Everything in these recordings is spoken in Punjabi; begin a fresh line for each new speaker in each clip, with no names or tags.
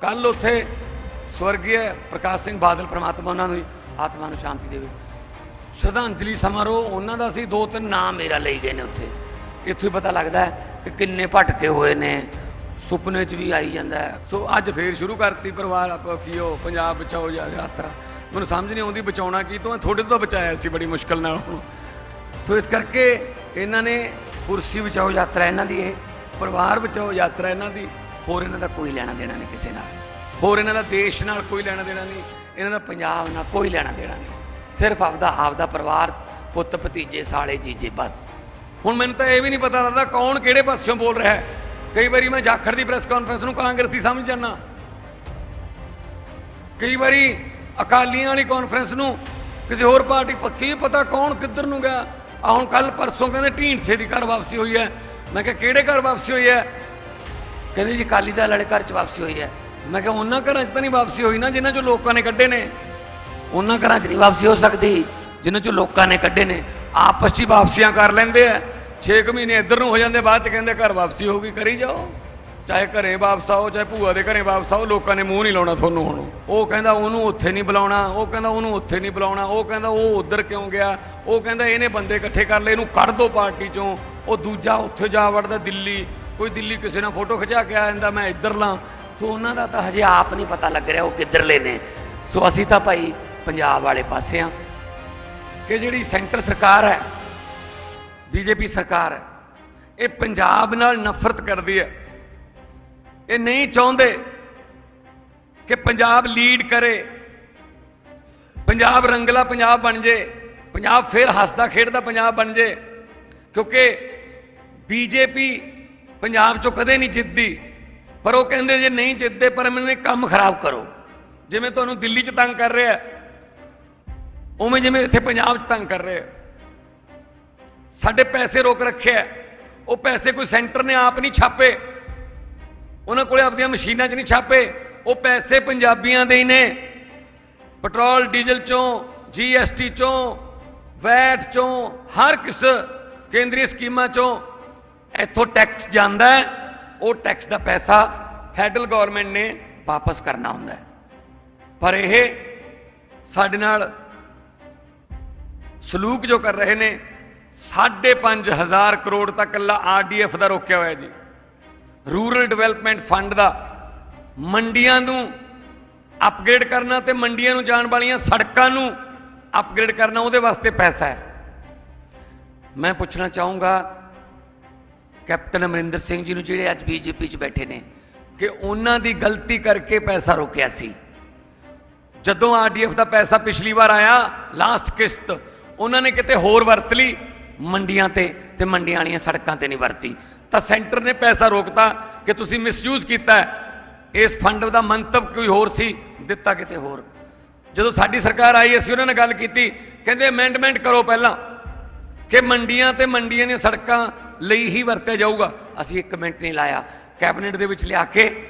ਕੱਲ ਉੱਥੇ ਸਵਰਗੀ ਪ੍ਰਕਾਸ਼ ਸਿੰਘ ਬਾਦਲ ਪ੍ਰਮਾਤਮਾ ਉਹਨਾਂ ਨੂੰ ਆਤਮਾ ਨੂੰ ਸ਼ਾਂਤੀ ਦੇਵੇ। ਸ਼ਰਧਾਂਜਲੀ ਸਮਾਰੋਹ, ਉਹਨਾਂ ਦਾ ਸੀ ਦੋ ਤਿੰਨ ਨਾਮ ਮੇਰਾ ਲਈ ਗਏ ਨੇ ਉੱਥੇ। ਇੱਥੋਂ ਹੀ ਪਤਾ ਲੱਗਦਾ ਹੈ ਕਿ ਕਿੰਨੇ ਭਟਕੇ ਹੋਏ ਨੇ। ਸੁਪਨੇ 'ਚ ਵੀ ਆਈ ਜਾਂਦਾ ਸੋ ਅੱਜ ਫੇਰ ਸ਼ੁਰੂ ਕਰਤੀ ਪਰਿਵਾਰ ਆਪ ਕੀਓ, ਪੰਜਾਬ ਬਚਾਓ ਜਾ- ਯਾਤਰਾ। ਮੈਨੂੰ ਸਮਝ ਨਹੀਂ ਆਉਂਦੀ ਬਚਾਉਣਾ ਕੀ, ਤੋਂ ਥੋੜੇ ਤੋਂ ਬਚਾਇਆ ਸੀ ਬੜੀ ਮੁਸ਼ਕਲ ਨਾਲ ਹੁਣ। ਸੋ ਇਸ ਕਰਕੇ ਇਹਨਾਂ ਨੇ ਕੁਰਸੀ ਬਚਾਓ ਯਾਤਰਾ ਇਹਨਾਂ ਦੀ ਇਹ, ਪਰਿਵਾਰ ਬਚਾਓ ਯਾਤਰਾ ਇਹਨਾਂ ਦੀ। ਹੋਰ ਇਹਨਾਂ ਦਾ ਕੋਈ ਲੈਣਾ ਦੇਣਾ ਨਹੀਂ ਕਿਸੇ ਨਾਲ। ਹੋਰ ਇਹਨਾਂ ਦਾ ਦੇਸ਼ ਨਾਲ ਕੋਈ ਲੈਣਾ ਦੇਣਾ ਨਹੀਂ। ਇਹਨਾਂ ਦਾ ਪੰਜਾਬ ਨਾਲ ਕੋਈ ਲੈਣਾ ਦੇਣਾ ਨਹੀਂ। ਸਿਰਫ ਆਪਦਾ ਆਪਦਾ ਪਰਿਵਾਰ, ਪੁੱਤ, ਭਤੀਜੇ, ਸਾਲੇ, ਜੀਜੇ, ਬਸ। ਹੁਣ ਮੈਨੂੰ ਤਾਂ ਇਹ ਵੀ ਨਹੀਂ ਪਤਾ ਲੱਗਦਾ ਕੌਣ ਕਿਹੜੇ ਪਾਸਿਓਂ ਬੋਲ ਰਿਹਾ ਹੈ। ਕਈ ਵਾਰੀ ਮੈਂ ਜਾਖੜ ਦੀ ਪ੍ਰੈਸ ਕਾਨਫਰੰਸ ਨੂੰ ਕਾਂਗਰਸ ਦੀ ਸਮਝ ਜਾਂਦਾ। ਕਈ ਵਾਰੀ ਅਕਾਲੀਆਂ ਵਾਲੀ ਕਾਨਫਰੰਸ ਨੂੰ ਕਿਸੇ ਹੋਰ ਪਾਰਟੀ ਪੱਕੀ ਪਤਾ ਕੌਣ ਕਿੱਧਰ ਨੂੰ ਗਿਆ। ਆ ਹੁਣ ਕੱਲ ਪਰਸੋਂ ਕਹਿੰਦੇ ਢੀਂਡਸੇ ਦੀ ਘਰ ਵਾਪਸੀ ਹੋਈ ਹੈ। ਮੈਂ ਕਿਹਾ ਕਿਹੜੇ ਘਰ ਵਾਪਸੀ ਹੋਈ ਹੈ? ਕਹਿੰਦੇ ਜੀ ਅਕਾਲੀ ਦਲ ਵਾਲੇ ਘਰ ਚ ਵਾਪਸੀ ਹੋਈ ਹੈ। ਮੈਂ ਕਿਹਾ ਉਹਨਾਂ ਘਰਾਂ 'ਚ ਤਾਂ ਨਹੀਂ ਵਾਪਸੀ ਹੋਈ ਨਾ, ਜਿਨ੍ਹਾਂ ਚੋਂ ਲੋਕਾਂ ਨੇ ਕੱਢੇ ਨੇ। ਉਹਨਾਂ ਘਰਾਂ 'ਚ ਨਹੀਂ ਵਾਪਸੀ ਹੋ ਸਕਦੀ, ਜਿਨ੍ਹਾਂ ਚੋਂ ਲੋਕਾਂ ਨੇ ਕੱਢੇ ਨੇ। ਆਪਸ 'ਚ ਵਾਪਸੀਆਂ ਕਰ ਲੈਂਦੇ ਆ। 6 ਮਹੀਨੇ ਇੱਧਰ ਨੂੰ ਹੋ ਜਾਂਦੇ, ਬਾਅਦ 'ਚ ਕਹਿੰਦੇ ਘਰ ਵਾਪਸੀ ਹੋਊਗੀ ਕਰੀ ਜਾਓ। ਚਾਹੇ ਘਰੇ ਵਾਪਸ ਆਓ, ਚਾਹੇ ਭੂਆ ਦੇ ਘਰੇ ਵਾਪਸ ਆਓ, ਲੋਕਾਂ ਨੇ ਮੂੰਹ ਨਹੀਂ ਲਾਉਣਾ ਤੁਹਾਨੂੰ ਹੁਣ। ਉਹ ਕਹਿੰਦਾ ਉਹਨੂੰ ਉੱਥੇ ਨਹੀਂ ਬੁਲਾਉਣਾ, ਉਹ ਕਹਿੰਦਾ ਉਹਨੂੰ ਉੱਥੇ ਨਹੀਂ ਬੁਲਾਉਣਾ, ਉਹ ਕਹਿੰਦਾ ਉਹ ਉੱਧਰ ਕਿਉਂ ਗਿਆ? ਉਹ ਕਹਿੰਦਾ ਇਹਨੇ ਬੰਦੇ ਇਕੱਠੇ ਕਰ ਲਏ, ਇਹਨੂੰ ਕੱਢ ਦੋ ਪਾਰਟੀ ਚੋਂ। ਉਹ ਦੂਜਾ ਉੱਥੇ ਜਾ ਵੜਦਾ, ਦਿੱਲੀ। ਕੋਈ ਦਿੱਲੀ ਕਿਸੇ ਨਾਲ ਫੋਟੋ ਖਿਚਾ ਕੇ ਆ ਜਾਂਦਾ, ਮੈਂ ਇੱਧਰ ਲਾਂ। ਤੋ ਉਹਨਾਂ ਦਾ ਤਾਂ ਹਜੇ ਆਪ ਨਹੀਂ ਪਤਾ ਲੱਗ ਰਿਹਾ ਉਹ ਕਿੱਧਰਲੇ ਨੇ। ਸੋ ਅਸੀਂ ਤਾਂ ਭਾਈ ਪੰਜਾਬ ਵਾਲੇ ਪਾਸੇ ਆ ਕਿ ਜਿਹੜੀ ਸੈਂਟਰ ਸਰਕਾਰ ਹੈ, ਬੀਜੇਪੀ ਸਰਕਾਰ ਹੈ, ਇਹ ਪੰਜਾਬ ਨਾਲ ਨਫ਼ਰਤ ਕਰਦੀ ਹੈ। ਇਹ ਨਹੀਂ ਚਾਹੁੰਦੇ ਕਿ ਪੰਜਾਬ ਲੀਡ ਕਰੇ, ਪੰਜਾਬ ਰੰਗਲਾ ਪੰਜਾਬ ਬਣ ਜੇ, ਪੰਜਾਬ ਫਿਰ ਹੱਸਦਾ ਖੇਡਦਾ ਪੰਜਾਬ ਬਣ ਜੇ, ਕਿਉਂਕਿ ਬੀਜੇਪੀ ਪੰਜਾਬ ਚੋਂ ਕਦੇ ਨਹੀਂ ਜਿੱਤਦੀ। ਪਰ ਉਹ ਕਹਿੰਦੇ ਜੇ ਨਹੀਂ ਜਿੱਤਦੇ, ਪਰ ਮੈਨੂੰ ਕੰਮ ਖਰਾਬ ਕਰੋ। ਜਿਵੇਂ ਤੁਹਾਨੂੰ ਦਿੱਲੀ 'ਚ ਤੰਗ ਕਰ ਰਿਹਾ ਉਵੇਂ ਜਿਵੇਂ ਇੱਥੇ ਪੰਜਾਬ 'ਚ ਤੰਗ ਕਰ ਰਿਹਾ ਸਾਡੇ ਪੈਸੇ ਰੋਕ ਰੱਖਿਆ ਹੈ। ਉਹ ਪੈਸੇ ਕੋਈ ਸੈਂਟਰ ਨੇ ਆਪ ਨਹੀਂ ਛਾਪੇ। ਉਹਨਾਂ ਕੋਲੇ ਆਪਣੀਆਂ ਮਸ਼ੀਨਾਂ 'ਚ ਨਹੀਂ ਛਾਪੇ। ਉਹ ਪੈਸੇ ਪੰਜਾਬੀਆਂ ਦੇ ਹੀ ਨੇ। ਪੈਟਰੋਲ, ਡੀਜ਼ਲ ਚੋਂ, ਜੀਐਸਟੀ ਚੋਂ, ਵੈਟ ਚੋਂ, ਹਰ ਕਿਸ ਕੇਂਦਰੀ ਸਕੀਮਾਂ ਚੋਂ ਇੱਥੋਂ ਟੈਕਸ ਜਾਂਦਾ ਉਹ ਟੈਕਸ ਦਾ ਪੈਸਾ ਫੈਡਰਲ ਗਵਰਨਮੈਂਟ ਨੇ ਵਾਪਸ ਕਰਨਾ ਹੁੰਦਾ ਪਰ ਇਹ ਸਾਡੇ ਨਾਲ ਸਲੂਕ ਜੋ ਕਰ ਰਹੇ ਨੇ 5.5000 ਕਰੋੜ ਤੱਕ ਲਾ ਆਰਡੀਐਫ ਦਾ ਰੋਕਿਆ ਹੋਇਆ ਜੀ। ਰੂਰਲ ਡਿਵੈਲਪਮੈਂਟ ਫੰਡ ਦਾ ਮੰਡੀਆਂ ਨੂੰ ਅਪਗ੍ਰੇਡ ਕਰਨਾ ਤੇ ਮੰਡੀਆਂ ਨੂੰ ਜਾਣ ਵਾਲੀਆਂ ਸੜਕਾਂ ਨੂੰ ਅਪਗ੍ਰੇਡ ਕਰਨਾ ਉਹਦੇ ਵਾਸਤੇ ਪੈਸਾ ਹੈ। ਮੈਂ ਪੁੱਛਣਾ ਚਾਹੂੰਗਾ ਕੈਪਟਨ ਅਮਰਿੰਦਰ ਸਿੰਘ ਜੀ ਨੂੰ ਜਿਹੜੇ ਅੱਜ ਬੀਜੇਪੀ 'ਚ ਬੈਠੇ ਨੇ, ਕਿ ਉਹਨਾਂ ਦੀ ਗਲਤੀ ਕਰਕੇ ਪੈਸਾ ਰੋਕਿਆ ਸੀ। ਜਦੋਂ ਆਰਡੀਐਫ ਦਾ ਪੈਸਾ ਪਿਛਲੀ ਵਾਰ ਆਇਆ ਲਾਸਟ ਕਿਸ਼ਤ, ਉਹਨਾਂ ਨੇ ਕਿਤੇ ਹੋਰ ਵਰਤ ਲਈ, ਮੰਡੀਆਂ ਤੇ ਤੇ ਮੰਡੀਆਂ ਵਾਲੀਆਂ ਸੜਕਾਂ ਤੇ ਨਹੀਂ ਵਰਤੀ। ਤਾਂ ਸੈਂਟਰ ਨੇ ਪੈਸਾ ਰੋਕਤਾ ਕਿ ਤੁਸੀਂ ਮਿਸਯੂਜ਼ ਕੀਤਾ ਇਸ ਫੰਡ ਦਾ ਮੰਤਵ ਕੋਈ ਹੋਰ ਸੀ, ਦਿੱਤਾ ਕਿਤੇ ਹੋਰ। ਜਦੋਂ ਸਾਡੀ ਸਰਕਾਰ ਆਈ, ਅਸੀਂ ਉਹਨਾਂ ਨਾਲ ਗੱਲ ਕੀਤੀ, ਕਹਿੰਦੇ ਅਮੈਂਡਮੈਂਟ ਕਰੋ ਪਹਿਲਾਂ, ਕਿ ਮੰਡੀਆਂ ਤੇ ਮੰਡੀਆਂ ਦੀਆਂ ਸੜਕਾਂ ਲਈ ਹੀ ਵਰਤਿਆ ਜਾਊਗਾ। ਅਸੀਂ ਇੱਕ ਮਿੰਟ ਨਹੀਂ ਲਾਇਆ। ਕੈਬਨਿਟ ਦੇ ਵਿੱਚ ਲਿਆ ਕੇ,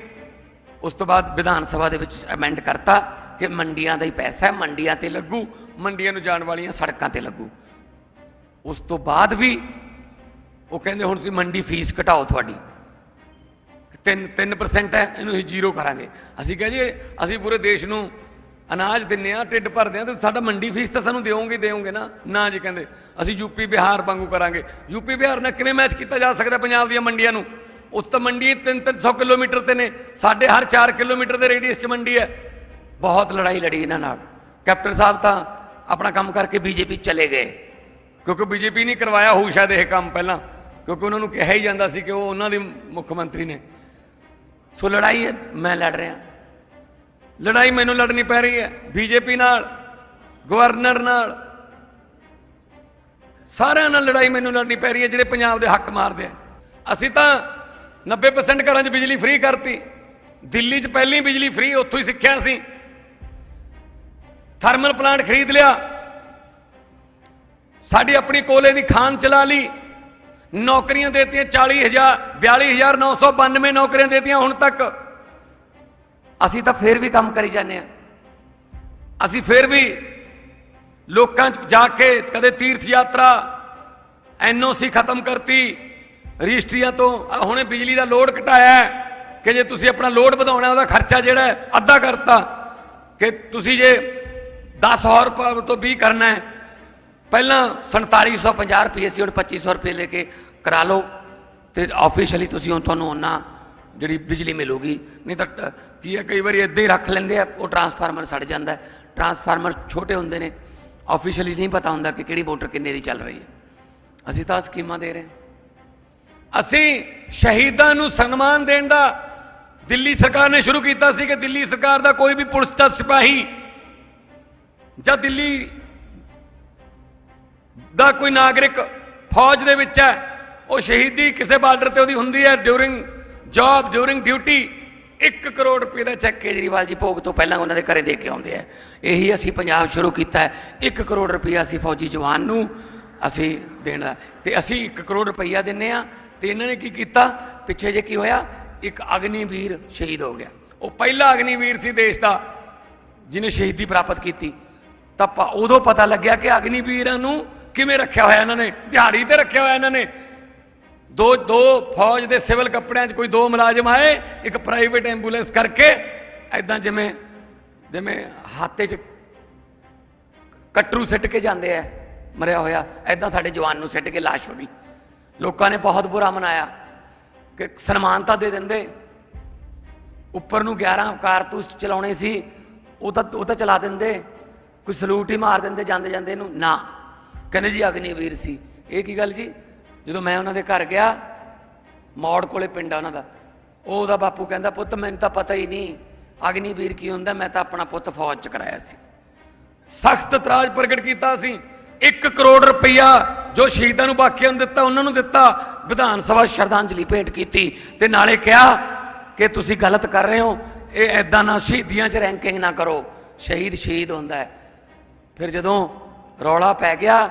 ਉਸ ਤੋਂ ਬਾਅਦ ਵਿਧਾਨ ਸਭਾ ਦੇ ਵਿੱਚ ਅਮੈਂਡ ਕਰਤਾ ਕਿ ਮੰਡੀਆਂ ਦਾ ਹੀ ਪੈਸਾ ਹੈ, ਮੰਡੀਆਂ ਤੇ ਲੱਗੂ, ਮੰਡੀਆਂ ਨੂੰ ਜਾਣ ਵਾਲੀਆਂ ਸੜਕਾਂ ਤੇ ਲੱਗੂ। ਉਸ ਤੋਂ ਬਾਅਦ ਵੀ ਉਹ ਕਹਿੰਦੇ ਹੁਣ ਤੁਸੀਂ ਮੰਡੀ ਫੀਸ ਘਟਾਓ ਤੁਹਾਡੀ। 3 3% ਹੈ, ਇਹਨੂੰ ਅਸੀਂ ਜ਼ੀਰੋ ਕਰਾਂਗੇ। ਅਸੀਂ ਕਹੇ ਜੀ, ਅਸੀਂ ਪੂਰੇ ਦੇਸ਼ ਨੂੰ ਅਨਾਜ ਦਿੰਨੇ ਆ, ਢਿੱਡ ਭਰਦੇ ਆ ਤੇ ਸਾਡਾ ਮੰਡੀ ਫੀਸ ਤਾਂ ਸਾਨੂੰ ਦਿਓਗੇ ਦਿਓਗੇ ਨਾ। ਨਾ ਜੀ ਕਹਿੰਦੇ, ਅਸੀਂ ਯੂਪੀ ਬਿਹਾਰ ਵਾਂਗੂ ਕਰਾਂਗੇ। ਯੂਪੀ ਬਿਹਾਰ ਨਾਲ ਕਿਵੇਂ ਮੈਚ ਕੀਤਾ ਜਾ ਸਕਦਾ ਪੰਜਾਬ ਦੀਆਂ ਮੰਡੀਆਂ ਨੂੰ? ਉਸ ਤਾਂ ਮੰਡੀ 3-300 ਕਿਲੋਮੀਟਰ ਤੇ ਨੇ। ਸਾਡੇ ਹਰ 4 ਕਿਲੋਮੀਟਰ ਦੇ ਰੇਡੀਅਸ 'ਚ ਮੰਡੀ ਹੈ। ਬਹੁਤ ਲੜਾਈ ਲੜੀ ਇਹਨਾਂ ਨਾਲ। ਕੈਪਟਨ ਸਾਹਿਬ ਤਾਂ ਆਪਣਾ ਕੰਮ ਕਰਕੇ ਬੀਜੇਪੀ ਚਲੇ ਗਏ। ਕਿਉਂਕਿ ਬੀਜੇਪੀ ਨਹੀਂ ਕਰਵਾਇਆ ਹੋਊ ਸ਼ਾਇਦ ਇਹ ਕੰਮ ਪਹਿਲਾਂ। ਕਿਉਂਕਿ ਉਹਨਾਂ ਨੂੰ ਕਿਹਾ ਹੀ ਜਾਂਦਾ ਸੀ ਕਿ ਉਹ ਉਹਨਾਂ ਦੇ ਮੁੱਖ ਮੰਤਰੀ ਨੇ। ਸੋ ਲੜਾਈ ਹੈ, ਮੈਂ ਲੜ ਰਿਹਾ। ਲੜਾਈ ਮੈਨੂੰ ਲੜਨੀ ਪੈ ਰਹੀ ਹੈ, ਬੀਜੇਪੀ ਨਾਲ, ਗਵਰਨਰ ਨਾਲ। ਸਾਰਿਆਂ ਨਾਲ ਲੜਾਈ ਮੈਨੂੰ ਲੜਨੀ ਪੈ ਰਹੀ ਹੈ, ਜਿਹੜੇ ਪੰਜਾਬ ਦੇ ਹੱਕ ਮਾਰਦੇ ਆ। ਅਸੀਂ ਤਾਂ 90% ਘਰਾਂ 'ਚ ਬਿਜਲੀ ਫ੍ਰੀ ਕਰਤੀ। ਦਿੱਲੀ 'ਚ ਪਹਿਲੀ ਬਿਜਲੀ ਫ੍ਰੀ, ਉੱਥੋਂ ਹੀ ਸਿੱਖਿਆ ਸੀ ਥਰਮਲ ਪਲਾਂਟ ਖਰੀਦ ਲਿਆ। ਸਾਡੀ ਆਪਣੀ ਕੋਲੇ ਦੀ ਖਾਨ ਚਲਾ ਲਈ। ਨੌਕਰੀਆਂ ਦੇਤੀਆਂ 40000 42992 ਨੌਕਰੀਆਂ ਦੇਤੀਆਂ ਹੁਣ ਤੱਕ। ਅਸੀਂ ਤਾਂ ਫੇਰ ਵੀ ਕੰਮ ਕਰੀ ਜਾਂਦੇ ਆ ਅਸੀਂ ਫੇਰ ਵੀ ਲੋਕਾਂ 'ਚ ਜਾ ਕੇ ਕਦੇ ਤੀਰਥ ਯਾਤਰਾ ਐਨਓਸੀ ਖਤਮ ਕਰਤੀ, ਰਜਿਸਟਰੀਆਂ ਤੋਂ ਹੁਣੇ ਬਿਜਲੀ ਦਾ ਲੋਡ ਘਟਾਇਆ ਕਿ ਜੇ ਤੁਸੀਂ ਆਪਣਾ ਲੋਡ ਵਧਾਉਣਾ ਉਹਦਾ ਖਰਚਾ ਜਿਹੜਾ ਅੱਧਾ ਕਰਤਾ ਕਿ ਤੁਸੀਂ ਜੇ 100 ਰੁਪਏ ਤੋਂ 20 ਕਰਨਾ ਹੈ, ਪਹਿਲਾਂ 4750 ਰੁਪਏ ਸੀ, ਹੁਣ 2500 ਰੁਪਏ ਲੈ ਕੇ ਕਰਾ ਲਓ ਤੇ ਆਫੀਸ਼ੀਅਲੀ ਤੁਸੀਂ ਹੁਣ ਤੁਹਾਨੂੰ ਉਹਨਾਂ ਜਿਹੜੀ ਬਿਜਲੀ ਮਿਲੂਗੀ, ਨਹੀਂ ਤਾਂ ਕੀ ਹੈ, ਕਈ ਵਾਰੀ ਇੱਦਾਂ ਹੀ ਰੱਖ ਲੈਂਦੇ ਆ, ਉਹ ਟਰਾਂਸਫਾਰਮਰ ਸੜ ਜਾਂਦਾ ਟਰਾਂਸਫਾਰਮਰ ਛੋਟੇ ਹੁੰਦੇ ਨੇ ਆਫੀਸ਼ੀਅਲੀ ਨਹੀਂ ਪਤਾ ਹੁੰਦਾ ਕਿ ਕਿਹੜੀ ਮੋਟਰ ਕਿੰਨੇ ਦੀ ਚੱਲ ਰਹੀ ਹੈ। ਅਸੀਂ ਤਾਂ ਸਕੀਮਾਂ ਦੇ ਰਹੇ ਹਾਂ। ਅਸੀਂ ਸ਼ਹੀਦਾਂ ਨੂੰ ਸਨਮਾਨ ਦੇਣ ਦਾ ਦਿੱਲੀ ਸਰਕਾਰ ਨੇ ਸ਼ੁਰੂ ਕੀਤਾ ਸੀ ਕਿ ਦਿੱਲੀ ਸਰਕਾਰ ਦਾ ਕੋਈ ਵੀ ਪੁਲਿਸ ਦਾ ਸਿਪਾਹੀ ਜਾਂ ਦਿੱਲੀ ਦਾ ਕੋਈ ਨਾਗਰਿਕ ਫੌਜ ਦੇ ਵਿੱਚ ਹੈ, ਉਹ ਸ਼ਹੀਦੀ ਕਿਸੇ ਬਾਰਡਰ ਤੇ ਉਹਦੀ ਹੁੰਦੀ ਹੈ during job during duty 1 crore ਰੁਪਏ ਦਾ ਚੈੱਕ ਕੇਜਰੀਵਾਲ ਜੀ ਭੋਗ ਤੋਂ ਪਹਿਲਾਂ ਉਹਨਾਂ ਦੇ ਘਰੇ ਦੇ ਕੇ ਆਉਂਦੇ ਆ। ਇਹੀ ਅਸੀਂ ਪੰਜਾਬ ਸ਼ੁਰੂ ਕੀਤਾ ਹੈ। 1 ਕਰੋੜ ਰੁਪਏ ਅਸੀਂ ਫੌਜੀ ਜਵਾਨ ਨੂੰ ਅਸੀਂ ਦੇਣ ਦਾ ਤੇ ਅਸੀਂ 1 ਕਰੋੜ ਰੁਪਈਆ ਦਿੰਨੇ ਆ। ਤੇ ਇਹਨਾਂ ਨੇ ਕੀ ਕੀਤਾ? ਪਿੱਛੇ ਜੇ ਕੀ ਹੋਇਆ? ਇੱਕ ਅਗਨੀਵੀਰ ਸ਼ਹੀਦ ਹੋ ਗਿਆ। ਉਹ ਪਹਿਲਾ ਅਗਨੀਵੀਰ ਸੀ ਦੇਸ਼ ਦਾ, ਜਿਹਨੇ ਸ਼ਹੀਦੀ ਪ੍ਰਾਪਤ ਕੀਤੀ। ਤਾਂ ਪ- ਉਦੋਂ ਪਤਾ ਲੱਗਿਆ ਕਿ ਅਗਨੀਵੀਰਾਂ ਨੂੰ ਕਿਵੇਂ ਰੱਖਿਆ ਹੋਇਆ ਇਹਨਾਂ ਨੇ? ਦਿਹਾੜੀ ਤੇ ਰੱਖਿਆ ਹੋਇਆ ਇਹਨਾਂ ਨੇ। ਦੋ ਦੋ ਫੌਜ ਦੇ ਸਿਵਲ ਕੱਪੜਿਆਂ 'ਚ ਕੋਈ ਦੋ ਮੁਲਾਜ਼ਮ ਆਏ, ਇੱਕ ਪ੍ਰਾਈਵੇਟ ਐਂਬੂਲੈਂਸ ਕਰਕੇ ਐਦਾਂ ਜਿਵੇਂ ਜਿਵੇਂ ਹਾਤੇ 'ਚ ਕਟਰੂ ਸਿੱਟ ਕੇ ਜਾਂਦੇ ਆ, ਮਰਿਆ ਹੋਇਆ ਐਦਾਂ ਸਾਡੇ ਜਵਾਨ ਨੂੰ ਸਿੱਟ ਕੇ ਲਾਸ਼ ਹੋ ਗਈ। ਲੋਕਾਂ ਨੇ ਬਹੁਤ ਬੁਰਾ ਮਨਾਇਆ ਕਿ ਸਨਮਾਨ ਤਾਂ ਦੇ ਦਿੰਦੇ। ਉੱਪਰ ਨੂੰ 11 ਕਾਰਤੂਸ ਚਲਾਉਣੇ ਸੀ, ਉਹ ਤਾਂ ਉਹ ਤਾਂ ਚਲਾ ਦਿੰਦੇ। ਕੋਈ ਸਲੂਟ ਹੀ ਮਾਰ ਦਿੰਦੇ ਜਾਂਦੇ ਜਾਂਦੇ ਨੂੰ, ਨਾ। ਕਹਿੰਦੇ ਜੀ ਅਗਨੀਵੀਰ ਸੀ। ਇਹ ਕੀ ਗੱਲ ਜੀ? ਜਦੋਂ ਮੈਂ ਉਹਨਾਂ ਦੇ ਘਰ ਗਿਆ, ਮੌੜ ਕੋਲੇ ਪਿੰਡ ਆ ਉਹਨਾਂ ਦਾ, ਉਹ ਉਹਦਾ ਬਾਪੂ ਕਹਿੰਦਾ, ਪੁੱਤ, ਮੈਨੂੰ ਤਾਂ ਪਤਾ ਹੀ ਨਹੀਂ, ਅਗਨੀਵੀਰ ਕੀ ਹੁੰਦਾ, ਮੈਂ ਤਾਂ ਆਪਣਾ ਪੁੱਤ ਫੌਜ ਚ ਕਰਾਇਆ ਸੀ। ਸਖਤ ਇਤਰਾਜ਼ ਪ੍ਰਗਟ ਕੀਤਾ ਸੀ। 1 ਕਰੋੜ ਰੁਪਈਆ ਜੋ ਸ਼ਹੀਦਾਂ ਨੂੰ ਬਾਕੀਆਂ ਨੂੰ ਦਿੱਤਾ, ਉਹਨਾਂ ਨੂੰ ਦਿੱਤਾ, ਵਿਧਾਨ ਸਭਾ ਸ਼ਰਧਾਂਜਲੀ ਭੇਟ ਕੀਤੀ ਤੇ ਨਾਲੇ ਕਿਹਾ ਕਿ ਤੁਸੀਂ ਗਲਤ ਕਰ ਰਹੇ ਹੋ, ਇਹ ਐਦਾਂ ਨਾ ਸ਼ਹੀਦੀਆਂ 'ਚ ਰੈਂਕਿੰਗ ਨਾ ਕਰੋ, ਸ਼ਹੀਦ ਸ਼ਹੀਦ ਹੁੰਦਾ ਹੈ। ਫਿਰ ਜਦੋਂ ਰੌਲਾ ਪੈ ਗਿਆ,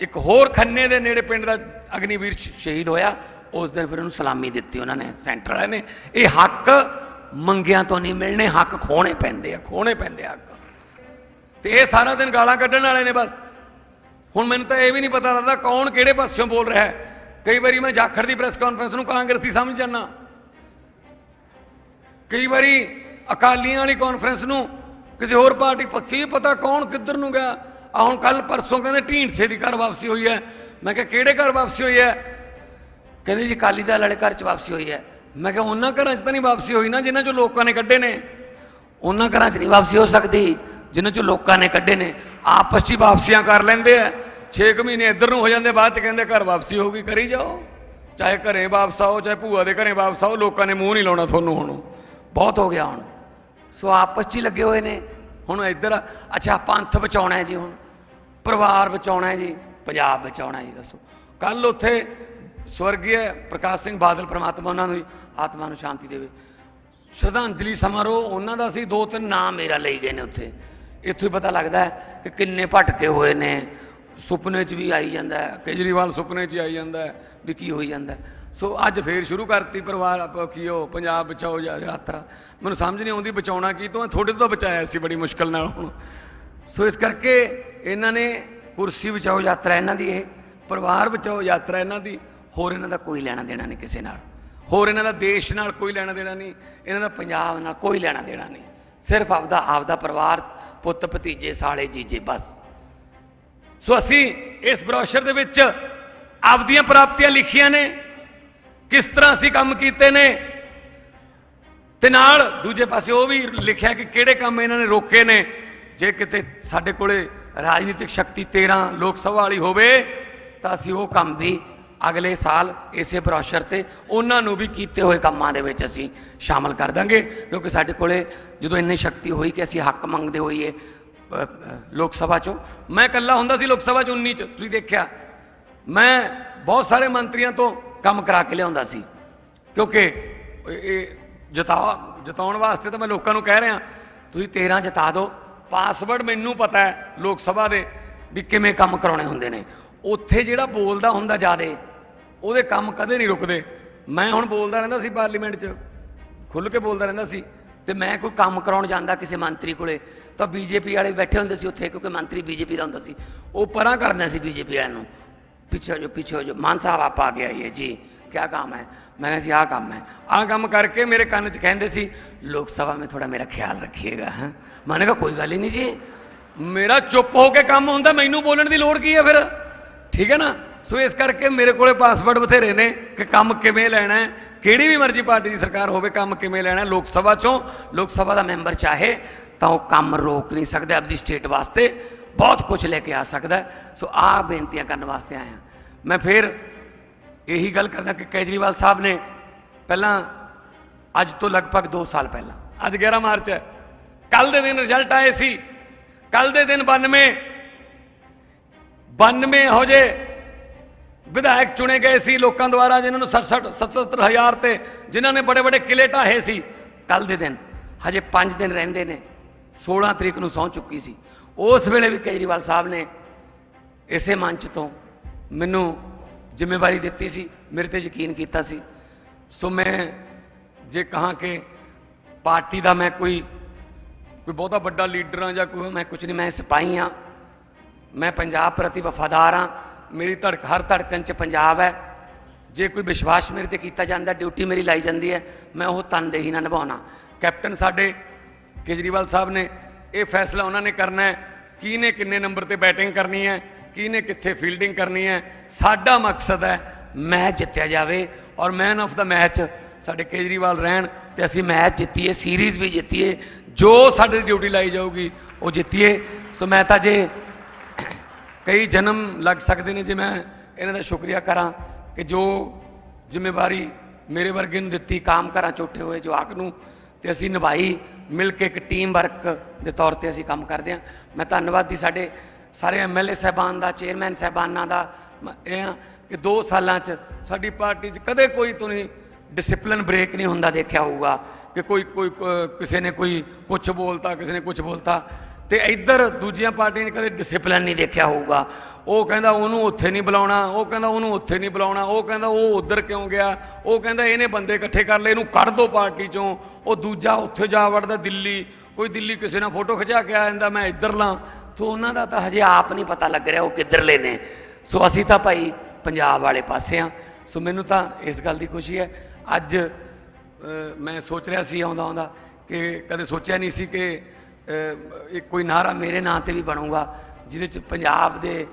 ਇੱਕ ਹੋਰ ਖੰਨੇ ਦੇ ਨੇੜੇ ਪਿੰਡ ਦਾ ਅਗਨੀਵੀਰ ਸ਼ਹੀਦ ਹੋਇਆ। ਉਸ ਦਿਨ ਫਿਰ ਉਹਨੂੰ ਸਲਾਮੀ ਦਿੱਤੀ ਉਹਨਾਂ ਨੇ, ਸੈਂਟਰ ਵਾਲਿਆਂ ਨੇ। ਇਹ ਹੱਕ ਮੰਗਿਆਂ ਤੋਂ ਨਹੀਂ ਮਿਲਣੇ, ਹੱਕ ਖੋਣੇ ਪੈਂਦੇ ਆ, ਖੋਣੇ ਪੈਂਦੇ ਆ ਹੱਕ। ਤੇ ਇਹ ਸਾਰਾ ਦਿਨ ਗਾਲਾਂ ਕੱਢਣ ਵਾਲੇ ਨੇ ਬਸ। ਹੁਣ ਮੈਨੂੰ ਤਾਂ ਇਹ ਵੀ ਨਹੀਂ ਪਤਾ ਲੱਗਦਾ ਕੌਣ ਕਿਹੜੇ ਪਾਸਿਓਂ ਬੋਲ ਰਿਹਾ ਹੈ। ਕਈ ਵਾਰੀ ਮੈਂ ਜਾਖੜ ਦੀ ਪ੍ਰੈਸ ਕਾਨਫਰੰਸ ਨੂੰ ਕਾਂਗਰਸੀ ਸਮਝ ਜਾਂਦਾ। ਕਈ ਵਾਰੀ ਅਕਾਲੀਆਂ ਵਾਲੀ ਕਾਨਫਰੰਸ ਨੂੰ ਕਿਸੇ ਹੋਰ ਪਾਰਟੀ ਪੱਕੀ ਪਤਾ ਕੌਣ ਕਿੱਧਰ ਨੂੰ ਗਿਆ। ਆ ਹੁਣ ਕੱਲ ਪਰਸੋਂ ਕਹਿੰਦੇ ਢੀਂਡਸੇ ਦੀ ਘਰ ਵਾਪਸੀ ਹੋਈ ਹੈ। ਮੈਂ ਕਿਹਾ, ਕਿਹੜੇ ਘਰ ਵਾਪਸੀ ਹੋਈ ਹੈ? ਕਹਿੰਦੇ ਜੀ, ਅਕਾਲੀ ਦਲ ਵਾਲੇ ਘਰ ਚ ਵਾਪਸੀ ਹੋਈ ਹੈ। ਮੈਂ ਕਿਹਾ, ਉਹਨਾਂ ਘਰਾਂ 'ਚ ਤਾਂ ਨਹੀਂ ਵਾਪਸੀ ਹੋਈ ਨਾ, ਜਿਨ੍ਹਾਂ 'ਚੋਂ ਲੋਕਾਂ ਨੇ ਕੱਢੇ ਨੇ। ਉਹਨਾਂ ਘਰਾਂ 'ਚ ਨਹੀਂ ਵਾਪਸੀ ਹੋ ਸਕਦੀ, ਜਿਨ੍ਹਾਂ 'ਚੋਂ ਲੋਕਾਂ ਨੇ ਕੱਢੇ ਨੇ। ਆਪਸ 'ਚ ਹੀ ਵਾਪਸੀਆਂ ਕਰ ਲੈਂਦੇ ਆ। 6 ਮਹੀਨੇ ਇੱਧਰ ਨੂੰ ਹੋ ਜਾਂਦੇ, ਬਾਅਦ 'ਚ ਕਹਿੰਦੇ ਘਰ ਵਾਪਸੀ ਹੋ ਗਈ ਕਰੀ ਜਾਓ। ਚਾਹੇ ਘਰੇ ਵਾਪਸ ਆਓ, ਚਾਹੇ ਭੂਆ ਦੇ ਘਰੇ ਵਾਪਸ ਆਓ, ਲੋਕਾਂ ਨੇ ਮੂੰਹ ਨਹੀਂ ਲਾਉਣਾ ਤੁਹਾਨੂੰ ਹੁਣ। ਬਹੁਤ ਹੋ ਗਿਆ ਹੁਣ। ਸੋ, ਆਪਸ 'ਚ ਹੀ ਲੱਗੇ ਹੋਏ ਨੇ। ਹੁਣ ਇੱਧਰ, ਅੱਛਾ, ਪੰਥ ਬਚਾਉਣਾ ਹੈ ਜੀ ਹੁਣ। ਪਰਿਵਾਰ ਬਚਾਉਣਾ ਜੀ, ਪੰਜਾਬ ਬਚਾਉਣਾ ਜੀ, ਦੱਸੋ। ਕੱਲ ਉੱਥੇ ਸਵਰਗੀ ਪ੍ਰਕਾਸ਼ ਸਿੰਘ ਬਾਦਲ ਪ੍ਰਮਾਤਮਾ ਉਹਨਾਂ ਨੂੰ ਆਤਮਾ ਨੂੰ ਸ਼ਾਂਤੀ ਦੇਵੇ। ਸ਼ਰਧਾਂਜਲੀ ਸਮਾਰੋਹ ਉਹਨਾਂ ਦਾ ਸੀ, ਦੋ ਤਿੰਨ ਨਾਮ ਮੇਰਾ ਲਈ ਗਏ ਨੇ ਉੱਥੇ। ਇੱਥੋਂ ਹੀ ਪਤਾ ਲੱਗਦਾ ਕਿ ਕਿੰਨੇ ਭਟਕੇ ਹੋਏ ਨੇ। ਸੁਪਨੇ 'ਚ ਵੀ ਆਈ ਜਾਂਦਾ ਹੈ, ਕੇਜਰੀਵਾਲ ਸੁਪਨੇ 'ਚ ਹੀ ਆਈ ਜਾਂਦਾ ਹੈ ਵੀ ਕੀ ਹੋਈ ਜਾਂਦਾ ਸੋ ਅੱਜ ਫੇਰ ਸ਼ੁਰੂ ਕਰਤੀ ਪਰਿਵਾਰ, ਆਪ ਕੀ ਉਹ ਪੰਜਾਬ ਬਚਾਓ ਯਾ- ਯਾਤਰਾ। ਮੈਨੂੰ ਸਮਝ ਨਹੀਂ ਆਉਂਦੀ ਬਚਾਉਣਾ ਕੀ, ਤੋਂ ਤੁਹਾਡੇ ਤੋਂ ਬਚਾਇਆ ਸੀ ਬੜੀ ਮੁਸ਼ਕਲ ਨਾਲ ਹੁਣ। ਸੋ ਇਸ ਕਰਕੇ ਇਹਨਾਂ ਨੇ ਕੁਰਸੀ ਬਚਾਓ ਯਾਤਰਾ ਇਹਨਾਂ ਦੀ, ਇਹ ਪਰਿਵਾਰ ਬਚਾਓ ਯਾਤਰਾ ਇਹਨਾਂ ਦੀ, ਹੋਰ ਇਹਨਾਂ ਦਾ ਕੋਈ ਲੈਣਾ ਦੇਣਾ ਨਹੀਂ ਕਿਸੇ ਨਾਲ। ਹੋਰ ਇਹਨਾਂ ਦਾ ਦੇਸ਼ ਨਾਲ ਕੋਈ ਲੈਣਾ ਦੇਣਾ ਨਹੀਂ, ਇਹਨਾਂ ਦਾ ਪੰਜਾਬ ਨਾਲ ਕੋਈ ਲੈਣਾ ਦੇਣਾ ਨਹੀਂ। ਸਿਰਫ ਆਪਦਾ ਆਪਦਾ ਪਰਿਵਾਰ, ਪੁੱਤ, ਭਤੀਜੇ, ਸਾਲੇ, ਜੀਜੇ, ਬਸ। ਸੋ ਅਸੀਂ ਇਸ ਬਰੋਸ਼ਰ ਦੇ ਵਿੱਚ ਆਪਦੀਆਂ ਪ੍ਰਾਪਤੀਆਂ ਲਿਖੀਆਂ ਨੇ, ਕਿਸ ਤਰ੍ਹਾਂ ਅਸੀਂ ਕੰਮ ਕੀਤੇ ਨੇ, ਤੇ ਨਾਲ ਦੂਜੇ ਪਾਸੇ ਉਹ ਵੀ ਲਿਖਿਆ ਕਿ ਕਿਹੜੇ ਕੰਮ ਇਹਨਾਂ ਨੇ ਰੋਕੇ ਨੇ ਜੇ ਕਿਤੇ ਸਾਡੇ ਕੋਲੇ ਰਾਜਨੀਤਿਕ ਸ਼ਕਤੀ 13 ਲੋਕ ਸਭਾ ਵਾਲੀ ਹੋਵੇ, ਤਾਂ ਅਸੀਂ ਉਹ ਕੰਮ ਵੀ ਅਗਲੇ ਸਾਲ ਇਸੇ ਬਰੋਸ਼ਰ ਤੇ ਉਹਨਾਂ ਨੂੰ ਵੀ ਕੀਤੇ ਹੋਏ ਕੰਮਾਂ ਦੇ ਵਿੱਚ ਅਸੀਂ ਸ਼ਾਮਲ ਕਰ ਦਾਂਗੇ, ਕਿਉਂਕਿ ਸਾਡੇ ਕੋਲੇ ਜਦੋਂ ਇੰਨੀ ਸ਼ਕਤੀ ਹੋਈ ਕਿ ਅਸੀਂ ਹੱਕ ਮੰਗਦੇ ਹੋਈਏ ਲੋਕ ਸਭਾ ਚੋਂ। ਮੈਂ ਇਕੱਲਾ ਹੁੰਦਾ ਸੀ ਲੋਕ ਸਭਾ ਚ 19 ਚ, ਤੁਸੀਂ ਦੇਖਿਆ। ਮੈਂ ਬਹੁਤ ਸਾਰੇ ਮੰਤਰੀਆਂ ਤੋਂ ਕੰਮ ਕਰਾ ਕੇ ਲਿਆਉਂਦਾ ਸੀ, ਕਿਉਂਕਿ ਇਹ- ਇਹ ਜਿਤਾ, ਜਿਤਾਉਣ ਵਾਸਤੇ ਤਾਂ ਮੈਂ ਲੋਕਾਂ ਨੂੰ ਕਹਿ ਰਿਹਾ, ਤੁਸੀਂ 13 ਜਿਤਾ ਦਿਓ। ਪਾਸਵਰਡ ਮੈਨੂੰ ਪਤਾ ਹੈ ਲੋਕ ਸਭਾ ਦੇ ਵੀ ਕਿਵੇਂ ਕੰਮ ਕਰਾਉਣੇ ਹੁੰਦੇ ਨੇ। ਉੱਥੇ ਜਿਹੜਾ ਬੋਲਦਾ ਹੁੰਦਾ ਜਿਆਦੇ, ਉਹਦੇ ਕੰਮ ਕਦੇ ਨਹੀਂ ਰੁਕਦੇ। ਮੈਂ ਹੁਣ ਬੋਲਦਾ ਰਹਿੰਦਾ ਸੀ ਪਾਰਲੀਮੈਂਟ 'ਚ ਖੁੱਲ ਕੇ ਬੋਲਦਾ ਰਹਿੰਦਾ ਸੀ ਤੇ ਮੈਂ ਕੋਈ ਕੰਮ ਕਰਾਉਣ ਜਾਂਦਾ ਕਿਸੇ ਮੰਤਰੀ ਕੋਲੇ, ਤਾਂ ਬੀਜੇਪੀ ਵਾਲੇ ਬੈਠੇ ਹੁੰਦੇ ਸੀ ਉੱਥੇ, ਕਿਉਂਕਿ ਮੰਤਰੀ ਬੀਜੇਪੀ ਦਾ ਹੁੰਦਾ ਸੀ। ਉਹ ਪਰਾਂ ਕਰਦਾ ਸੀ ਬੀਜੇਪੀ ਵਾਲਿਆਂ ਨੂੰ, ਪਿੱਛੇ ਹੋ ਜੋ, ਪਿੱਛੇ ਹੋ ਜੋ, ਮਾਨ ਸਾਹਿਬ ਆਪ ਆ ਗਿਆ ਇਹ ਜੀ
क्या काम है मैंने जी हाँ काम है
ਆਹ ਕੰਮ ਕਰਕੇ ਮੇਰੇ ਕੰਨ 'ਚ ਕਹਿੰਦੇ ਸੀ
लोकसभा में थोड़ा मेरा ख्याल रखिएगा हाँ मैंने कहा कोई गल ही नहीं जी
ਮੇਰਾ ਚੁੱਪ ਹੋ ਕੇ ਕੰਮ ਹੁੰਦਾ ਮੈਨੂੰ ਬੋਲਣ ਦੀ ਲੋੜ ਕੀ ਹੈ ਫਿਰ ਠੀਕ ਹੈ ਨਾ ਸੋ ਇਸ ਕਰਕੇ ਮੇਰੇ ਕੋਲੇ ਪਾਸਵਰਡ ਬਥੇਰੇ ਨੇ ਕਿ ਕੰਮ ਕਿਵੇਂ ਲੈਣਾ ਹੈ ਕਿਹੜੀ ਵੀ ਮਰਜ਼ੀ ਪਾਰਟੀ ਦੀ ਸਰਕਾਰ ਹੋਵੇ ਕੰਮ ਕਿਵੇਂ ਲੈਣਾ ਹੈ ਲੋਕ ਸਭਾ ਚੋਂ
ਲੋਕ ਸਭਾ ਦਾ ਮੈਂਬਰ ਚਾਹੇ ਤਾਂ ਉਹ ਕੰਮ ਰੋਕ ਨਹੀਂ ਸਕਦਾ ਆਪਣੀ ਸਟੇਟ ਵਾਸਤੇ ਬਹੁਤ ਕੁਝ ਲੈ ਕੇ ਆ ਸਕਦਾ ਹੈ। ਸੋ ਆਹ ਬੇਨਤੀਆਂ ਕਰਨ ਵਾਸਤੇ ਆਏ ਹਾਂ
ਮੈਂ ਫਿਰ ਇਹੀ ਗੱਲ ਕਰਦਾ ਕਿ ਕੇਜਰੀਵਾਲ ਸਾਹਿਬ ਨੇ ਪਹਿਲਾਂ ਅੱਜ ਤੋਂ ਲਗਭਗ 2 ਸਾਲ ਪਹਿਲਾਂ, ਅੱਜ 11 ਮਾਰਚ ਹੈ। ਕੱਲ ਦੇ ਦਿਨ ਰਿਜ਼ਲਟ ਆਏ ਸੀ। ਕੱਲ ਦੇ ਦਿਨ 92 92 ਹੋ ਜੇ ਵਿਧਾਇਕ ਚੁਣੇ ਗਏ ਸੀ ਲੋਕਾਂ ਦੁਆਰਾ, ਜਿਨ੍ਹਾਂ ਨੂੰ 67 77000 ਤੇ ਜਿਨ੍ਹਾਂ ਨੇ ਬੜੇ ਬੜੇ ਕਿਲੇ ਢਾਹੇ ਸੀ।
ਕੱਲ ਦੇ ਦਿਨ, ਹਜੇ 5 ਦਿਨ ਰਹਿੰਦੇ ਨੇ 16 ਤਰੀਕ ਨੂੰ ਸਹੁੰ ਚੁੱਕੀ ਸੀ। ਉਸ ਵੇਲੇ ਵੀ ਕੇਜਰੀਵਾਲ ਸਾਹਿਬ ਨੇ ਇਸੇ ਮੰਚ ਤੋਂ ਮੈਨੂੰ ਜ਼ਿੰਮੇਵਾਰੀ ਦਿੱਤੀ ਸੀ, ਮੇਰੇ ਤੇ ਯਕੀਨ ਕੀਤਾ ਸੀ।
ਸੋ ਮੈਂ ਜੇ ਕਹਾਂ ਕਿ ਪਾਰਟੀ ਦਾ ਮੈਂ ਕੋਈ ਕੋਈ ਬਹੁਤਾ ਵੱਡਾ ਲੀਡਰ ਹਾਂ ਜਾਂ ਕੋਈ
ਮੈਂ ਕੁਝ ਨਹੀਂ, ਮੈਂ ਸਿਪਾਹੀ ਹਾਂ। ਮੈਂ ਪੰਜਾਬ ਪ੍ਰਤੀ ਵਫਾਦਾਰ ਹਾਂ।
ਮੇਰੀ ਧੜਕ,
ਹਰ ਧੜਕਣ 'ਚ ਪੰਜਾਬ ਹੈ। ਜੇ ਕੋਈ ਵਿਸ਼ਵਾਸ ਮੇਰੇ ਤੇ ਕੀਤਾ ਜਾਂਦਾ, ਡਿਊਟੀ ਮੇਰੀ ਲਾਈ ਜਾਂਦੀ ਹੈ, ਮੈਂ ਉਹ ਤਨਦੇਹੀ ਨਾਲ ਨਿਭਾਉਣਾ।
ਕੈਪਟਨ ਸਾਡੇ ਕੇਜਰੀਵਾਲ ਸਾਹਿਬ ਨੇ ਇਹ ਫੈਸਲਾ ਉਹਨਾਂ ਨੇ ਕਰਨਾ ਹੈ, ਕਿਹਨੇ ਕਿੰਨੇ ਨੰਬਰ ਤੇ ਬੈਟਿੰਗ ਕਰਨੀ ਹੈ ਕਿਹਨੇ ਕਿੱਥੇ ਫੀਲਡਿੰਗ ਕਰਨੀ ਹੈ? ਸਾਡਾ ਮਕਸਦ ਹੈ
ਮੈਚ ਜਿੱਤਿਆ ਜਾਵੇ।
ਔਰ ਮੈਨ ਆਫ ਦਾ ਮੈਚ ਸਾਡੇ ਕੇਜਰੀਵਾਲ ਰਹਿਣ
ਤੇ ਅਸੀਂ ਮੈਚ ਜਿੱਤੀਏ ਸੀਰੀਜ਼ ਵੀ ਜਿੱਤੀਏ।
ਜੋ ਸਾਡੇ ਡਿਊਟੀ ਲਾਈ ਜਾਊਗੀ, ਉਹ ਜਿੱਤੀਏ।
ਸੋ ਮੈਂ ਤਾਂ ਜੇ
ਕਈ ਜਨਮ ਲੱਗ ਸਕਦੇ ਨੇ, ਜੇ ਮੈਂ ਇਹਨਾਂ ਦਾ ਸ਼ੁਕਰੀਆ ਕਰਾਂ ਕਿ ਜੋ ਜ਼ਿੰਮੇਵਾਰੀ ਮੇਰੇ ਵਰਗੇ ਨੂੰ ਦਿੱਤੀ,
ਕੰਮ ਕਰਾਂ ਝੂਠੇ ਹੋਏ ਜਵਾਕ ਨੂੰ, ਤੇ ਅਸੀਂ ਨਿਭਾਈ। ਮਿਲ ਕੇ ਇੱਕ ਟੀਮ ਵਰਕ ਦੇ ਤੌਰ ਤੇ ਅਸੀਂ ਕੰਮ ਕਰਦੇ ਹਾਂ। ਮੈਂ ਧੰਨਵਾਦੀ ਸਾਡੇ ਸਾਰੇ ਐਮਐਲਏ ਸਾਹਿਬਾਨ ਦਾ, ਚੇਅਰਮੈਨ ਸਾਹਿਬਾਨਾਂ ਦਾ, ਮ- ਇਹ ਆ
ਕਿ 2 ਸਾਲਾਂ 'ਚ ਸਾਡੀ ਪਾਰਟੀ 'ਚ ਕਦੇ ਕੋਈ ਤੁਸੀਂ
ਡਿਸਪਲਿਨ ਬ੍ਰੇਕ ਨਹੀਂ ਹੁੰਦਾ ਦੇਖਿਆ ਹੋਊਗਾ
ਕਿ ਕੋਈ ਕੋਈ ਕਿਸੇ ਨੇ ਕੋਈ ਕੁਝ ਬੋਲਤਾ, ਕਿਸੇ ਨੇ ਕੁਝ ਬੋਲਤਾ। ਤੇ ਇੱਧਰ ਦੂਜੀਆਂ ਪਾਰਟੀਆਂ ਨੇ ਕਦੇ
ਡਿਸਪਲਿਨ ਨਹੀਂ ਦੇਖਿਆ ਹੋਊਗਾ।
ਉਹ ਕਹਿੰਦਾ ਉਹਨੂੰ ਉੱਥੇ ਨਹੀਂ ਬੁਲਾਉਣਾ, ਉਹ ਕਹਿੰਦਾ ਉਹਨੂੰ ਉੱਥੇ ਨਹੀਂ ਬੁਲਾਉਣਾ, ਉਹ ਕਹਿੰਦਾ ਉਹ ਉੱਧਰ ਕਿਉਂ ਗਿਆ, ਉਹ ਕਹਿੰਦਾ ਇਹਨੇ ਬੰਦੇ ਇਕੱਠੇ ਕਰ ਲਏ, ਇਹਨੂੰ ਕੱਢ ਦੋ ਪਾਰਟੀ ਚੋਂ। ਉਹ ਦੂਜਾ ਉੱਥੇ ਜਾ ਵੜਦਾ ਦਿੱਲੀ, ਕੋਈ ਦਿੱਲੀ ਕਿਸੇ ਨਾਲ ਫੋਟੋ ਖਿਚਾ ਕੇ ਆ ਜਾਂਦਾ, ਮੈਂ ਇੱਧਰ ਲਾਂ।
ਤੋ ਉਹਨਾਂ ਦਾ ਤਾਂ ਹਜੇ ਆਪ ਨਹੀਂ ਪਤਾ ਲੱਗ ਰਿਹਾ ਉਹ ਕਿੱਧਰਲੇ ਨੇ। ਸੋ ਅਸੀਂ ਤਾਂ ਭਾਈ ਪੰਜਾਬ ਵਾਲੇ ਪਾਸੇ ਆ
ਸੋ ਮੈਨੂੰ ਤਾਂ ਇਸ ਗੱਲ ਦੀ ਖੁਸ਼ੀ ਹੈ। ਅੱਜ ਮੈਂ ਸੋਚ ਰਿਹਾ ਸੀ ਆਉਂਦਾ ਆਉਂਦਾ ਕਿ ਕਦੇ ਸੋਚਿਆ ਨਹੀਂ ਸੀ ਕਿ ਅ, ਇਹ ਕੋਈ ਨਾਰਾ
ਮੇਰੇ ਨਾਂ ਤੇ ਵੀ ਬਣੂਗਾ ਜਿਹਦੇ ਚ ਪੰਜਾਬ ਦੇ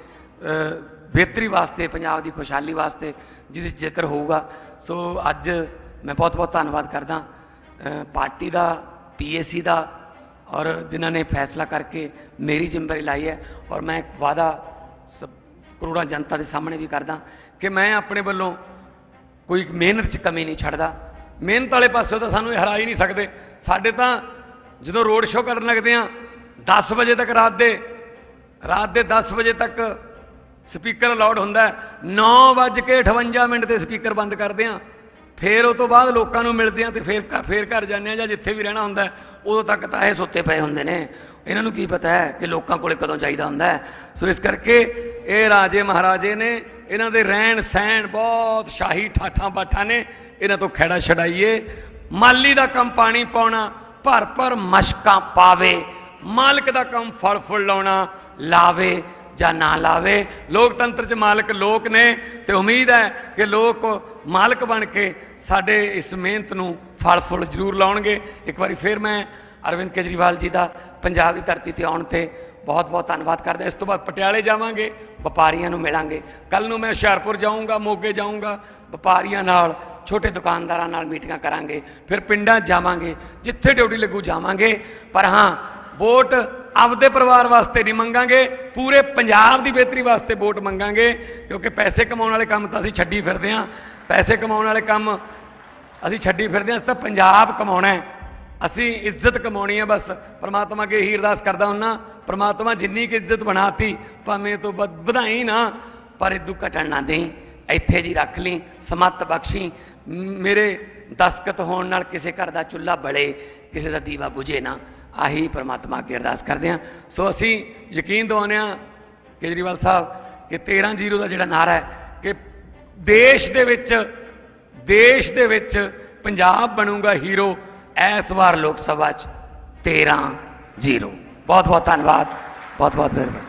ਬਿਹਤਰੀ ਵਾਸਤੇ ਪੰਜਾਬ ਦੀ ਖੁਸ਼ਹਾਲੀ ਵਾਸਤੇ ਜਿਹਦੇ ਚ ਜ਼ਿਕਰ ਹੋਊਗਾ। ਸੋ ਅੱਜ ਮੈਂ ਬਹੁਤ ਬਹੁਤ ਧੰਨਵਾਦ ਕਰਦਾ। ਪਾਰਟੀ ਦਾ ਪੀਏਸੀ ਦਾ ਔਰ ਜਿਨ੍ਹਾਂ ਨੇ ਫੈਸਲਾ ਕਰਕੇ ਮੇਰੀ ਜ਼ਿੰਮੇਵਾਰੀ ਲਾਈ ਹੈ ਔਰ ਮੈਂ ਇੱਕ ਵਾਅਦਾ ਸਭ ਕਰੋੜਾਂ ਜਨਤਾ ਦੇ ਸਾਹਮਣੇ ਵੀ ਕਰਦਾ
ਕਿ ਮੈਂ ਆਪਣੇ ਵੱਲੋਂ ਕੋਈ ਮਿਹਨਤ 'ਚ ਕਮੀ ਨਹੀਂ ਛੱਡਦਾ। ਮਿਹਨਤ ਵਾਲੇ ਪਾਸੇ ਤਾਂ ਸਾਨੂੰ ਹਰਾ ਹੀ ਨਹੀਂ ਸਕਦੇ। ਸਾਡੇ ਤਾਂ ਜਦੋਂ ਰੋਡ ਸ਼ੋਅ ਕਰਨ ਲੱਗਦੇ ਆ 10 ਵਜੇ ਤੱਕ ਰਾਤ ਦੇ ਰਾਤ ਦੇ 10 ਵਜੇ ਤੱਕ ਸਪੀਕਰ ਅਲਾਉਡ ਹੁੰਦਾ 9:58 ਮਿੰਟ ਤੇ ਸਪੀਕਰ ਬੰਦ ਕਰਦੇ ਆ ਫਿਰ ਉਹ ਤੋਂ ਬਾਅਦ ਲੋਕਾਂ ਨੂੰ ਮਿਲਦੇ ਆ ਤੇ ਫਿਰ ਘ- ਫਿਰ ਘਰ ਜਾਂਦੇ ਆ ਜਾਂ ਜਿੱਥੇ ਵੀ ਰਹਿਣਾ ਹੁੰਦਾ, ਉਦੋਂ ਤੱਕ ਤਾਂ
ਇਹ ਸੁੱਤੇ ਪਏ ਹੁੰਦੇ ਨੇ। ਇਹਨਾਂ ਨੂੰ ਕੀ ਪਤਾ ਹੈ ਕਿ ਲੋਕਾਂ ਕੋਲੇ ਕਦੋਂ ਚਾਹੀਦਾ ਹੁੰਦਾ
ਸੋ ਇਸ ਕਰਕੇ ਇਹ ਰਾਜੇ ਮਹਾਰਾਜੇ ਨੇ ਇਹਨਾਂ ਦੇ ਰਹਿਣ ਸਹਿਣ ਬਹੁਤ ਸ਼ਾਹੀ ਠਾਠਾਂ ਬਾਠਾਂ ਨੇ। ਇਹਨਾਂ ਤੋਂ ਖੈੜਾ ਛਡਾਈਏ। ਮਾਲੀ ਦਾ ਕੰਮ ਪਾਣੀ ਪਾਉਣਾ,
ਭਰ ਭਰ ਮਸ਼ਕਾਂ ਪਾਵੇ,
ਮਾਲਕ ਦਾ ਕੰਮ ਫਲ ਫੁੱਲ ਲਾਉਣਾ,
ਲਾਵੇ ਜਾਂ ਨਾ ਲਾਵੇ।
ਲੋਕਤੰਤਰ 'ਚ ਮਾਲਕ ਲੋਕ ਨੇ ਤੇ ਉਮੀਦ ਹੈ ਕਿ ਲੋਕ ਮਾਲਕ ਬਣ ਕੇ ਸਾਡੇ ਇਸ ਮਿਹਨਤ ਨੂੰ ਫਲ ਫੁੱਲ ਜ਼ਰੂਰ ਲਾਉਣਗੇ। ਇੱਕ ਵਾਰੀ ਫਿਰ ਮੈਂ
ਅਰਵਿੰਦ ਕੇਜਰੀਵਾਲ ਜੀ ਦਾ ਪੰਜਾਬ ਦੀ ਧਰਤੀ ਤੇ ਆਉਣ ਤੇ ਬਹੁਤ ਬਹੁਤ ਧੰਨਵਾਦ ਕਰਦਾ।
ਇਸ ਤੋਂ ਬਾਅਦ ਪਟਿਆਲੇ ਜਾਵਾਂਗੇ,
ਵਪਾਰੀਆਂ ਨੂੰ ਮਿਲਾਂਗੇ।
ਕੱਲ ਨੂੰ ਮੈਂ ਹੁਸ਼ਿਆਰਪੁਰ ਜਾਊਂਗਾ, ਮੋਗੇ ਜਾਊਂਗਾ,
ਵਪਾਰੀਆਂ ਨਾਲ, ਛੋਟੇ ਦੁਕਾਨਦਾਰਾਂ ਨਾਲ ਮੀਟਿੰਗਾਂ ਕਰਾਂਗੇ। ਫਿਰ ਪਿੰਡਾਂ ਜਾਵਾਂਗੇ, ਜਿੱਥੇ ਡਿਊਟੀ ਲੱਗੂ ਜਾਵਾਂਗੇ। ਪਰ ਹਾਂ,
ਵੋਟ ਆਪਦੇ ਪਰਿਵਾਰ ਵਾਸਤੇ ਨਹੀਂ ਮੰਗਾਂਗੇ, ਪੂਰੇ ਪੰਜਾਬ ਦੀ ਬਿਹਤਰੀ ਵਾਸਤੇ ਵੋਟ ਮੰਗਾਂਗੇ, ਕਿਉਂਕਿ ਪੈਸੇ ਕਮਾਉਣ ਵਾਲੇ ਕੰਮ ਤਾਂ ਅਸੀਂ ਛੱਡੀ ਫਿਰਦੇ ਹਾਂ ਪੈਸੇ ਕਮਾਉਣ ਵਾਲੇ ਕੰਮ ਅਸੀਂ ਛੱਡੀ ਫਿਰਦੇ ਹਾਂ ਅਸੀਂ ਤਾਂ ਪੰਜਾਬ ਕਮਾਉਣਾ ਹੈ। ਅਸੀਂ ਇੱਜ਼ਤ ਕਮਾਉਣੀ ਹੈ ਬਸ। ਪ੍ਰਮਾਤਮਾ ਅੱਗੇ ਇਹੀ ਅਰਦਾਸ ਕਰਦਾ ਹੁੰਨਾ, ਪ੍ਰਮਾਤਮਾ ਜਿੰਨੀ ਕਿ ਇੱਜ਼ਤ ਬਣਾਤੀ, ਭਾਵੇਂ ਤੋਂ ਵਧਾਈ ਨਾ,
ਪਰ ਇਦੂ ਘਟਣ ਨਾ ਦੇਈ। ਇੱਥੇ ਜੀ ਰੱਖ ਲਈ, ਸਮੱਤ ਬਖਸ਼ੀ। ਮੇਰੇ ਦਸਕਤ ਹੋਣ ਨਾਲ ਕਿਸੇ ਘਰ ਦਾ ਚੁੱਲ੍ਹਾ ਬਲੇ, ਕਿਸੇ ਦਾ ਦੀਵਾ ਬੁਝੇ ਨਾ। ਆਹੀ ਪ੍ਰਮਾਤਮਾ ਅੱਗੇ ਅਰਦਾਸ ਕਰਦੇ ਹਾਂ।
ਸੋ ਅਸੀਂ ਯਕੀਨ ਦਿਵਾਉਂਦੇ ਹਾਂ ਕੇਜਰੀਵਾਲ ਸਾਹਿਬ ਕਿ 13 ਜ਼ੀਰੋ ਦਾ ਜਿਹੜਾ ਨਾਰਾ ਹੈ ਕਿ ਦੇਸ਼ ਦੇ ਵਿੱਚ, ਦੇਸ਼ ਦੇ ਵਿੱਚ ਪੰਜਾਬ ਬਣੂਗਾ ਹੀਰੋ
ਇਸ ਵਾਰ ਲੋਕ ਸਭਾ 'ਚ 13 0 ਬਹੁਤ ਬਹੁਤ ਧੰਨਵਾਦ। ਬਹੁਤ ਬਹੁਤ ਮਿਹਰਬਾਨੀ।